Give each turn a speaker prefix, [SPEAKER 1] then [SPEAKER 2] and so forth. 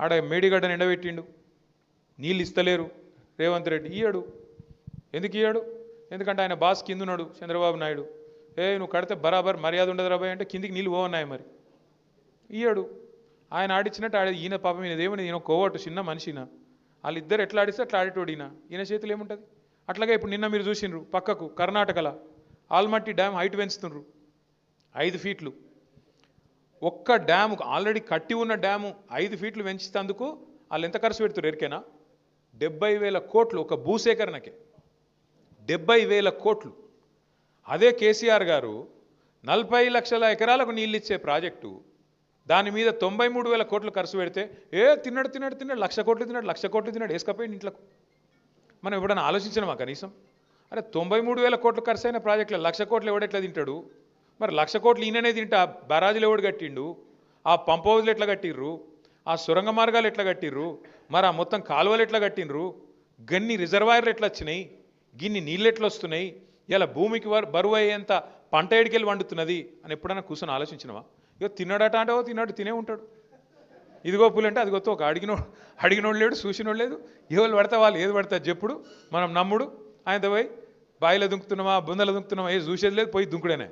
[SPEAKER 1] ఆడ మేడిగడ్డ నిండబెట్టిండు. నీళ్ళు ఇస్తలేరు. రేవంత్ రెడ్డి ఇయ్యడు. ఎందుకు ఇయ్యడు? ఎందుకంటే ఆయన బాస్ కింద ఉన్నాడు చంద్రబాబు నాయుడు. ఏ నువ్వు కడితే బరాబర్ మర్యాద ఉండదు రాబాయ్ అంటే కిందికి నీళ్ళు పోవన్నాయి మరి. ఇయ్యడు. ఆయన ఆడిచ్చినట్టు ఆడే ఈయన పాపం ఈయన దేవుని ఈయన కోవట్టు చిన్న మనిషిన. వాళ్ళిద్దరు ఎట్లా ఆడిస్తే అట్లా ఆడేటోడు ఈయన. ఈయన చేతులు ఏముంటుంది? అట్లాగే ఇప్పుడు నిన్న మీరు చూసిండ్రు పక్కకు కర్ణాటకలో ఆల్మట్టి డ్యామ్ హైట్ పెంచుతుండ్రు. ఐదు ఫీట్లు. ఒక్క డ్యాము ఆల్రెడీ కట్టి ఉన్న డ్యాము ఐదు ఫీట్లు పెంచినందుకు వాళ్ళు ఎంత ఖర్చు పెడుతున్నారు ఎరికేనా? డెబ్బై వేల కోట్లు ఒక భూసేకరణకే. డెబ్బై వేల కోట్లు. అదే కేసీఆర్ గారు నలభై లక్షల ఎకరాలకు నీళ్ళు ఇచ్చే ప్రాజెక్టు దాని మీద తొంభై మూడు వేల కోట్లు ఖర్చు పెడితే ఏ తిన్నాడు తిన్నాడు తిన్నాడు లక్ష కోట్లు తిన్నాడు లక్ష కోట్లు తిన్నాడు వేసుకపోయింది ఇంట్లోకి. మనం ఎప్పుడైనా ఆలోచించినామా కనీసం? అరే తొంభై మూడు వేల కోట్లు ఖర్చు అయిన ప్రాజెక్టులో లక్ష కోట్లు ఎవడెట్లా తింటాడు? మరి లక్ష కోట్లు ఈయననే తింటా బరాజులు ఎవడు కట్టిండు? ఆ పంప్ హౌజ్లు ఎట్లా కట్టిర్రు? ఆ సొరంగ మార్గాలు ఎట్లా కట్టిర్రు? మరి ఆ మొత్తం కాలువలు ఎట్లా కట్టిండ్రు గన్ని రిజర్వాయర్లు ఎట్లా వచ్చినాయి గిన్ని నీళ్ళు ఎట్లా వస్తున్నాయి ఇలా భూమికి బరువు అయ్యేంత పంట ఎడికెళ్ళి వండుతున్నది? అని ఎప్పుడైనా కూర్చొని ఆలోచించినవా? ఇగో తిన్నాడట అంటే ఓ తిన్నాడు తినే ఉంటాడు. ఇదిగో పులి అది గొప్ప ఒక అడిగినోడు అడిగినోడు లేడు చూసినోడు లేదు. ఎవరు పడితే వాళ్ళు ఏది పడతా చెప్పుడు. మనం నమ్ముడు. ఆయనతో పోయి బాయిలో దుంకుతున్నామా? బుందలో దుంకుతున్నామా? ఏది చూసేది లేదు పోయి దుంకుడేనే.